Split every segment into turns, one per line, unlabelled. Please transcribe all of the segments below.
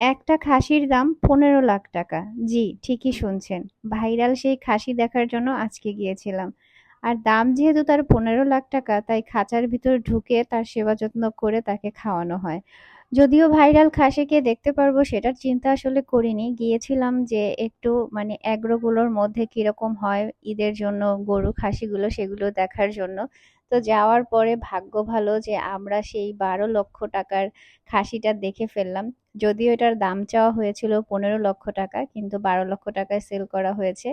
একটা খাসির দাম পনেরো লাখ টাকা। জি, ঠিকই শুনছেন। ভাইরাল সেই খাসি দেখার জন্য আজকে গিয়েছিলাম। আর দাম যেহেতু তার পনেরো লাখ টাকা, তাই খাঁচার ভিতর ঢুকে তার সেবা যত্ন করে তাকে খাওয়ানো হয়। যদিও ভাইরাল খাসিকে দেখতে পারব সেটার চিন্তা আসলে করিনি। গিয়েছিলাম যে একটু মানে অ্যাগ্রোগুলোর মধ্যে কীরকম হয় ঈদের জন্য, গরু খাসিগুলো সেগুলো দেখার জন্য। তো যাওয়ার পরে ভাগ্য ভালো যে আমরা সেই বারো লক্ষ টাকার খাসিটা দেখে ফেললাম। যদিও এটার দাম চাওয়া হয়েছিল পনেরো লক্ষ টাকা, কিন্তু বারো লক্ষ টাকায় সেল করা হয়েছে।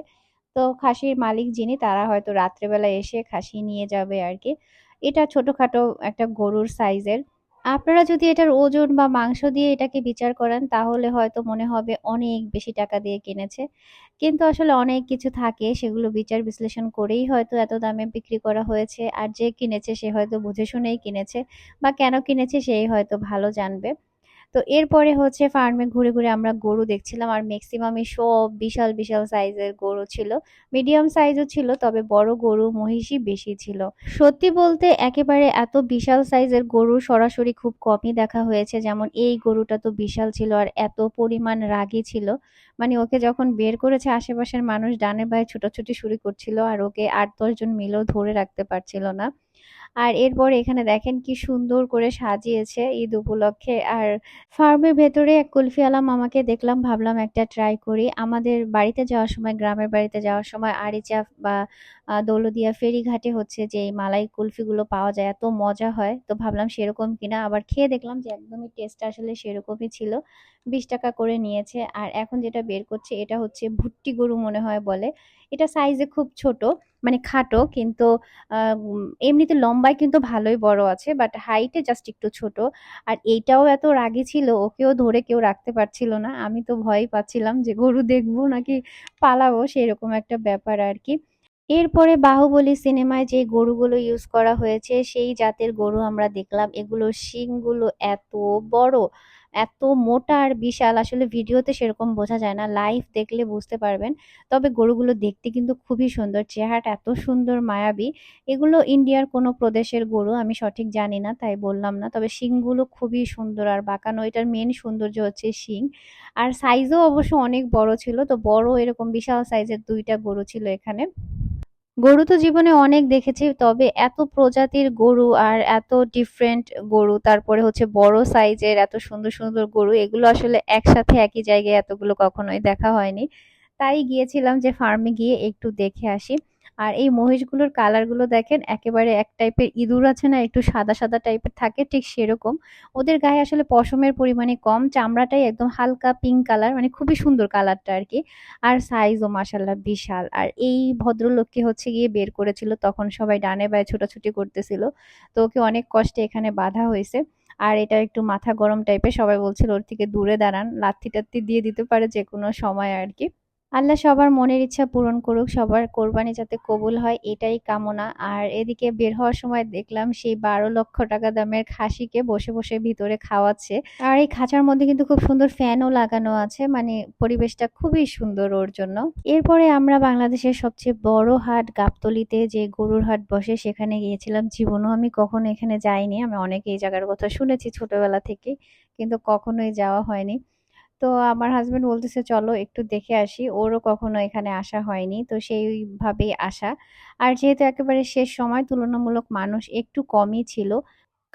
তো খাসির মালিক যিনি, তারা হয়তো রাত্রেবেলা এসে খাসি নিয়ে যাবে আর কি। এটা ছোটোখাটো একটা গরুর সাইজের আপনারা যদি এটার ওজন বা মাংস দিয়ে এটাকে বিচার করেন, তাহলে হয়তো মনে হবে অনেক বেশি টাকা দিয়ে কিনেছে। কিন্তু আসলে অনেক কিছু থাকে, সেগুলো বিচার বিশ্লেষণ করেই হয়তো এত দামে বিক্রি করা হয়েছে। আর যে কিনেছে, সে হয়তো বুঝে শুনেই কিনেছে, বা কেন কিনেছে সেই হয়তো ভালো জানবে। তো এরপরে হচ্ছে ফার্মে ঘুরে ঘুরে আমরা গরু দেখছিলাম আর ম্যাক্সিমামই সব বিশাল বিশাল সাইজের গরু ছিল। মিডিয়াম সাইজও ছিল, তবে বড় গরু মহিষই বেশি ছিল। সত্যি বলতে একেবারে এত বিশাল সাইজের গরু সরাসরি খুব কমই দেখা হয়েছে, যেমন এই গরুটা তো বিশাল ছিল আর এত পরিমাণ রাগী ছিল। মানে ওকে যখন বের করেছে আশেপাশের মানুষ ডানে বায়ে ছুটোছুটি শুরু করছিল আর ওকে আট দশজন মিলেও ধরে রাখতে পারছিল না। আর এরপর এখানে দেখেন কি সুন্দর করে সাজিয়েছে ঈদ উপলক্ষে। আর ফার্মের ভেতরে এক কুলফি কুলফিওয়ালা মামাকে দেখলাম, ভাবলাম একটা ট্রাই করি। আমাদের বাড়িতে যাওয়ার সময়, গ্রামের বাড়িতে যাওয়ার সময় আরিচা বা দৌলদিয়া ফেরিঘাটে হচ্ছে যে এই মালাই কুলফিগুলো পাওয়া যায়, এত মজা হয়। তো ভাবলাম সেরকম কিনা, আবার খেয়ে দেখলাম যে একদমই টেস্ট আসলে সেরকমই ছিল। বিশ টাকা করে নিয়েছে। আর এখন যেটা বের করছে, এটা হচ্ছে ভুট্টি গরু মনে হয় বলে। এটা সাইজে খুব ছোট মানে খাটো কিন্তু এমনিতে লম্বায় কিন্তু ভালোই বড় আছে বাট হাইটে জাস্ট একটু ছোট। আর এইটাও এত রাগী ছিল, ওকেও ধরে কেউ রাখতে পারছিল না। আমি তো ভয়ই পাচ্ছিলাম যে গরু দেখব নাকি পালাবো, সেরকম একটা ব্যাপার আর কি। এরপরে বাহুবলী সিনেমায় যে গরুগুলো ইউজ করা হয়েছে, সেই জাতের গরু আমরা দেখলাম। এগুলোর শিংগুলো এত বড় এত মোটা আর বিশাল, আসলে ভিডিওতে সেরকম বোঝা যায় না। লাইভ দেখলে বুঝতে পারবেন। তবে গরুগুলো দেখতে কিন্তু খুবই সুন্দর। চেহারাটা এত সুন্দর, মায়াবী। এগুলো ইন্ডিয়ার কোনো প্রদেশের গরু, আমি সঠিক জানি না, তাই বললাম না। তবে শিংগুলো খুবই সুন্দর আর বাঁকানো। এটার মেন সৌন্দর্য হচ্ছে শিং। আর সাইজও অবশ্য অনেক বড় ছিল, তো বড় এরকম বিশাল সাইজের দুইটা গরু ছিল এখানে। গরু তো জীবনে অনেক দেখেছি, তবে এত প্রজাতির গরু আর এত ডিফারেন্ট গরু, তারপরে হচ্ছে বড় সাইজের এত সুন্দর সুন্দর গরু, এগুলো আসলে একসাথে একই জায়গায় এতগুলো কখনোই দেখা হয়নি। তাই গিয়েছিলাম যে ফার্মে গিয়ে একটু দেখে আসি। আর এই মহিষগুলোর কালারগুলো দেখেন, একেবারে এক টাইপের ইঁদুর আছে না, একটু সাদা সাদা টাইপের থাকে, ঠিক সেরকম। ওদের গায়ে আসলে পশমের পরিমাণে কম, চামড়াটাই একদম হালকা পিঙ্ক কালার মানে খুবই সুন্দর কালারটা আর কি। আর সাইজও মাশাল্লাহ বিশাল। আর এই ভদ্রলোককে হচ্ছে গিয়ে বের করেছিল, তখন সবাই ডানে বায়ে ছোটাছুটি করতেছিল। তো ওকে অনেক কষ্টে এখানে বাঁধা হয়েছে। আর এটা একটু মাথা গরম টাইপের, সবাই বলছিল ওর থেকে দূরে দাঁড়ান লাত্তি টাত্তি দিয়ে দিতে পারে যে কোনো সময় আর কি। আল্লাহ সবার মনের ইচ্ছা পূরণ করুক, সবার কোরবানি যাতে কবুল হয়, এটাই কামনা। আর এদিকে বের হওয়ার সময় দেখলাম সেই বারো লক্ষ টাকা দামের খাসিকে বসে বসে ভিতরে খাওয়াচ্ছে। আর এই খাঁচার মধ্যে কিন্তু খুব সুন্দর ফ্যানও লাগানো আছে মানে পরিবেশটা খুবই সুন্দর ওর জন্য। এরপরে আমরা বাংলাদেশের সবচেয়ে বড় হাট গাবতলীতে যে গরুর হাট বসে, সেখানে গিয়েছিলাম। জীবনও আমি কখনো এখানে যাইনি, আমি অনেক এই জায়গার কথা শুনেছি ছোটবেলা থেকে, কিন্তু কখনোই যাওয়া হয়নি। তো আমার হাজবেন্ড বলতেছে, চলো একটু দেখে আসি। ওরও কখনো এখানে আসা হয়নি, তো সেইভাবেই আসা। আর যেহেতু একেবারে শেষ সময়, তুলনামূলক মানুষ একটু কমই ছিল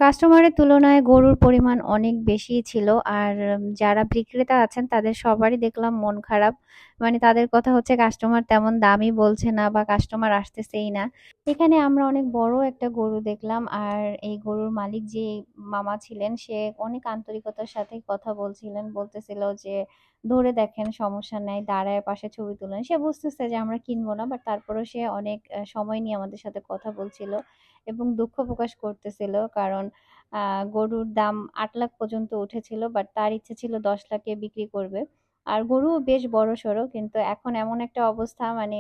কাস্টমারের তুলনায় গরুর পরিমাণ অনেক বেশি ছিল আর যারা বিক্রেতা আছেন তাদের সবারই দেখলাম মন খারাপ। মানে তাদের কথা হচ্ছে কাস্টমার তেমন দামই বলছে না বা কাস্টমার আসতেছেই না। এখানে আমরা অনেক বড় একটা গরু দেখলাম আর এই গরুর মালিক যে মামা ছিলেন সে অনেক আন্তরিকতার সাথে কথা বলছিলেন, বলতেছিল যে ধরে দেখেন সমস্যা নাই, দাঁড়ায় পাশে ছবি তুলেন, সে বুঝতেছে যে আমরা কিনবো না বাট তারপরেও সে অনেক সময় নিয়ে আমাদের সাথে কথা বলছিল এবং দুঃখ প্রকাশ করতেছিল কারণ গরুর দাম আট লাখ পর্যন্ত উঠেছিল বাট তার ইচ্ছে ছিল দশ লাখে বিক্রি করবে। আর গরুও বেশ বড় সড়ো, কিন্তু এখন এমন একটা অবস্থা মানে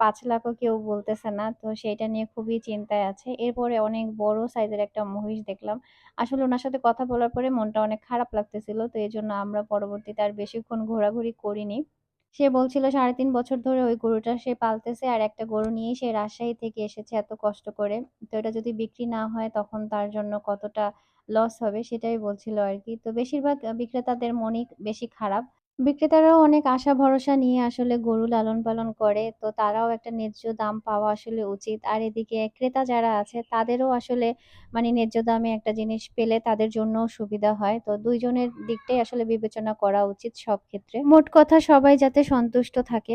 পাঁচ লাখও কেউ বলতেছে না, তো সেটা নিয়ে খুবই চিন্তায় আছে। এরপরে অনেক বড় সাইজের একটা মহিষ দেখলাম। আসলে ওনার সাথে কথা বলার পরে মনটা অনেক খারাপ লাগতেছিল, তো এই জন্য আমরা পরবর্তীতে আর বেশিক্ষণ ঘোরাঘুরি করিনি। সে বলছিল সাড়ে তিন বছর ধরে ওই গরুটা সে পালতেছে, আর একটা গরু নিয়েই সে রাজশাহী থেকে এসেছে এত কষ্ট করে। তো এটা যদি বিক্রি না হয়, তখন তার জন্য কতটা লস হবে, সেটাই বলছিল আর কি। তো বেশিরভাগ বিক্রেতাদের মনই বেশি খারাপ। বিক্রেতারাও অনেক আশা ভরসা নিয়ে আসলে গরু লালন পালন করে। তো তারাও একটা ন্যায্য দাম পাওয়া আসলে উচিত। আর এদিকে ক্রেতা যারা আছে, তাদেরও আসলে মানে ন্যায্য দামে একটা জিনিস পেলে তাদের জন্য সুবিধা হয়। তো দুইজনের দিকটাই আসলে বিবেচনা করা উচিত সব ক্ষেত্রে। মোট কথা সবাই যাতে সন্তুষ্ট থাকে।